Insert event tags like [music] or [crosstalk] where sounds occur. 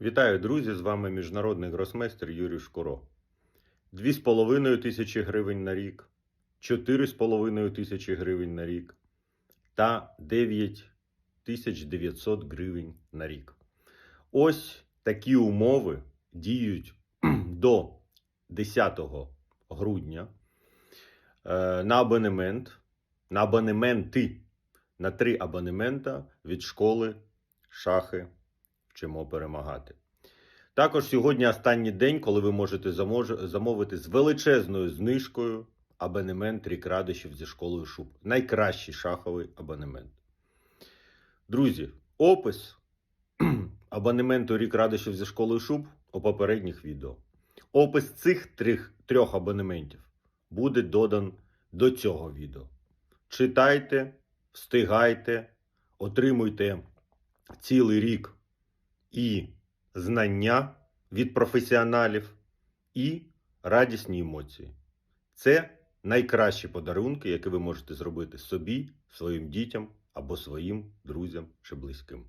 Вітаю, друзі! З вами міжнародний гросмейстер Юрій Шкуро. 2,5 тисячі гривень на рік, 4,5 тисячі гривень на рік та 9900 гривень на рік. Ось такі умови діють [clears throat] до 10 грудня е, на абонемент, на абонементи, на три абонемента від школи шахи вчимо перемагати. Також сьогодні останній день, коли ви можете замовити з величезною знижкою абонемент Рік Радощів зі школою Шуб. Найкращий шаховий абонемент. Друзі, опис [clears throat] абонементу Рік Радощів зі школою Шуб у попередніх відео. Опис цих трьох, трьох абонементів буде додан до цього відео. Читайте, встигайте, отримуйте цілий рік і знання від професіоналів, і радісні емоції. Це найкращі подарунки, які ви можете зробити собі, своїм дітям або своїм друзям чи близьким.